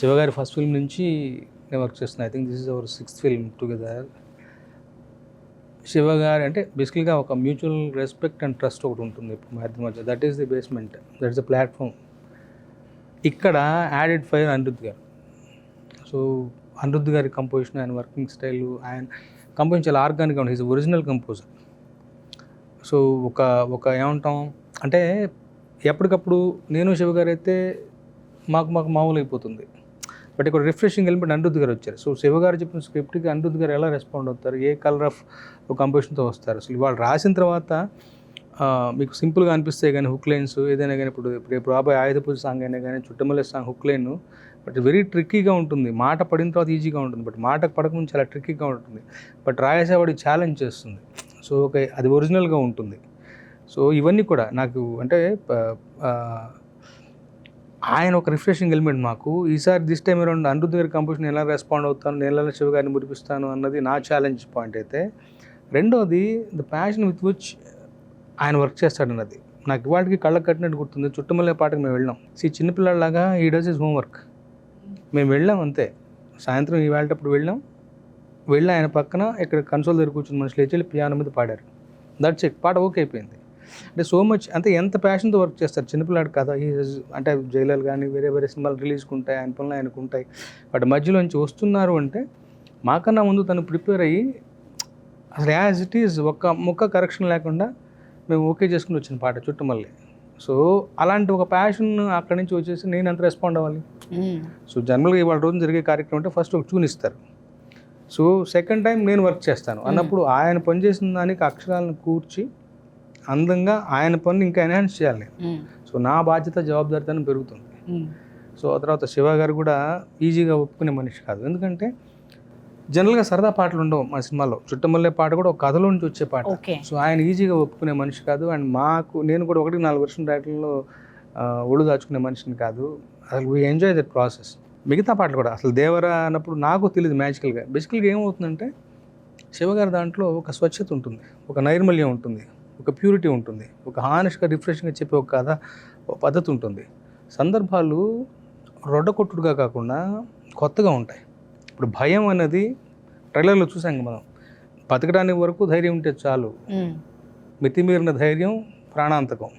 శివగారి first film నుంచి నేను work చేస్తున్నాను I think this is our sixth film together శివగారి అంటే బేసికల్గా ఒక మ్యూచువల్ రెస్పెక్ట్ అండ్ ట్రస్ట్ ఒకటి ఉంటుంది ఇప్పుడు మా ఇద్దరి మధ్య. That is the basement that is the platform ఇక్కడ added fire Anirudh garu. So Anirudh గారి కంపోజిషన్ ఆయన వర్కింగ్ స్టైల్ ఆయన కంపోజిషన్ చాలా ఆర్గానిక్గా ఉంటుంది ఈజ్ ఒరిజినల్ కంపోజర్ సో ఒక ఒక ఏమంటాం? అంటే ఎప్పటికప్పుడు నేను శివగారు అయితే మాకు మాకు మామూలు అయిపోతుంది. బట్ ఇక్కడ రిఫ్రెషింగ్ ఎలిమెంట్ అనిరుద్ధ్ గారు వచ్చారు. సో శివ గారు చెప్పిన స్క్రిప్ట్కి అనిరుద్ధ్ గారు ఎలా రెస్పాండ్ అవుతారు? ఏ కలర్ ఆఫ్ కంపోజిషన్తో వస్తారు? అసలు వాళ్ళు రాసిన తర్వాత మీకు సింపుల్గా అనిపిస్తాయి కానీ హుక్ లైన్స్ ఏదైనా కానీ ఇప్పుడు ఇప్పుడు రేపు రాబోయే ఆయుధ పూజ సాంగ్ అయినా కానీ Chuttamalle song hook line but very ట్రిక్కీగా ఉంటుంది. మాట పడిన తర్వాత ఈజీగా ఉంటుంది. బట్ మాట పడకముందు చాలా ట్రిక్కీగా ఉంటుంది. బట్ రాయేసేవాడికి ఛాలెంజ్ చేస్తుంది. సో ఓకే అది ఒరిజినల్గా ఉంటుంది. సో ఇవన్నీ కూడా నాకు అంటే ఆయన ఒక రిఫ్రెషింగ్ ఎలిమెంట్ మాకు. ఈసారి దిస్ టైం అరౌండ్ అనిరుద్ధ్ గారి కంపోజిషన్ ఎలా రెస్పాండ్ అవుతాను నేను ఎలా శివ గారిని మురిపిస్తాను అన్నది నా ఛాలెంజ్ పాయింట్ అయితే. రెండోది ద ప్యాషన్ విత్ విచ్ ఆయన వర్క్ చేస్తాడన్నది. నాకు ఇవాటికి కళ్ళకు కట్టినట్టు గుర్తుంది. చుట్టుమల్లే పాటకి మేము వెళ్ళాం. సి చిన్నపిల్లలాగా ఈ డస్ ఇస్ హోంవర్క్ మేము వెళ్ళాం అంతే. సాయంత్రం ఈ వెళ్ళేటప్పుడు వెళ్ళాం. వెళ్ళి ఆయన పక్కన ఇక్కడ కన్సోల్ దగ్గర కూర్చుని మనుషులు లేచి పియానో మీద పాడారు. దట్స్ ఇట్ పాట ఓకే అయిపోయింది. అంటే సో మచ్ అంటే ఎంత ప్యాషన్తో వర్క్ చేస్తారు? చిన్నపిల్లాడు కదా ఈ అంటే జైలర్ కానీ వేరే వేరే సినిమాలు రిలీజ్కి ఉంటాయి ఆయన పనులు ఆయనకు ఉంటాయి. బట్ మధ్యలోంచి వస్తున్నారు అంటే మాకన్నా ముందు తను ప్రిపేర్ అయ్యి అసలు యాజ్ ఇట్ ఈజ్ ఒక్క ముక్క కరెక్షన్ లేకుండా మేము ఓకే చేసుకుని వచ్చిన పాట చుట్టుమల్లి. సో అలాంటి ఒక ప్యాషన్ అక్కడి నుంచి వచ్చేసి నేను ఎంత రెస్పాండ్ అవ్వాలి? సో జనరల్గా ఇవాళ రోజు జరిగే కార్యక్రమం అంటే ఫస్ట్ ఒక ట్యూన్ ఇస్తారు. సో సెకండ్ టైం నేను వర్క్ చేస్తాను. అన్నప్పుడు ఆయన పని చేసిన దానికి అక్షరాలను కూర్చి అందంగా ఆయన పని ఇంకా ఎన్హాన్స్ చేయాలి. సో నా బాధ్యత జవాబుదారితనం పెరుగుతుంది. సో ఆ తర్వాత శివ గారు కూడా ఈజీగా ఒప్పుకునే మనిషి కాదు. ఎందుకంటే జనరల్గా సరదా పాటలు ఉండవు మా సినిమాలో. చుట్టమల్లే పాట కూడా ఒక కథలో నుంచి వచ్చే పాట. సో ఆయన ఈజీగా ఒప్పుకునే మనిషి కాదు. అండ్ మాకు నేను కూడా ఒకటి నాలుగు వర్షం రాయటంలో ఒళ్ళు దాచుకునే మనిషిని కాదు. అసలు వీ ఎంజాయ్ దట్ ప్రాసెస్ మిగతా పాటలు కూడా అసలు దేవరా అన్నప్పుడు నాకు తెలియదు మ్యాజికల్గా బేసికల్గా ఏమవుతుందంటే శివగారి దాంట్లో ఒక స్వచ్ఛత ఉంటుంది. ఒక నైర్మల్యం ఉంటుంది. ఒక ప్యూరిటీ ఉంటుంది. ఒక హానెస్ట్గా రిఫ్రెషింగ్గా చెప్పే ఒక కథ పద్ధతి ఉంటుంది. సందర్భాలు రొడ్డకొట్టుడుగా కాకుండా కొత్తగా ఉంటాయి. ఇప్పుడు భయం అనేది ట్రైలర్లో చూసాం మనం. బతకడానికి వరకు ధైర్యం ఉంటే చాలు. మితిమీరిన ధైర్యం ప్రాణాంతకం.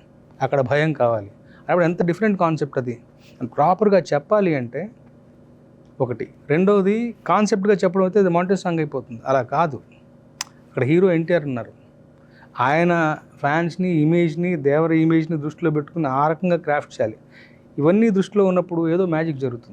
అక్కడ భయం కావాలి. అప్పుడు ఎంత డిఫరెంట్ కాన్సెప్ట్ అది. ప్రాపర్గా చెప్పాలి అంటే ఒకటి. రెండవది కాన్సెప్ట్గా చెప్పడం అయితే అది మాంటే సాంగ్ అయిపోతుంది. అలా కాదు. అక్కడ హీరో ఎన్టీఆర్ ఉన్నారు. ఆయన ఫ్యాన్స్ని ఇమేజ్ని దేవర ఇమేజ్ని దృష్టిలో పెట్టుకుని ఆ రకంగా క్రాఫ్ట్ చేయాలి. ఇవన్నీ దృష్టిలో ఉన్నప్పుడు ఏదో మ్యాజిక్ జరుగుతుంది.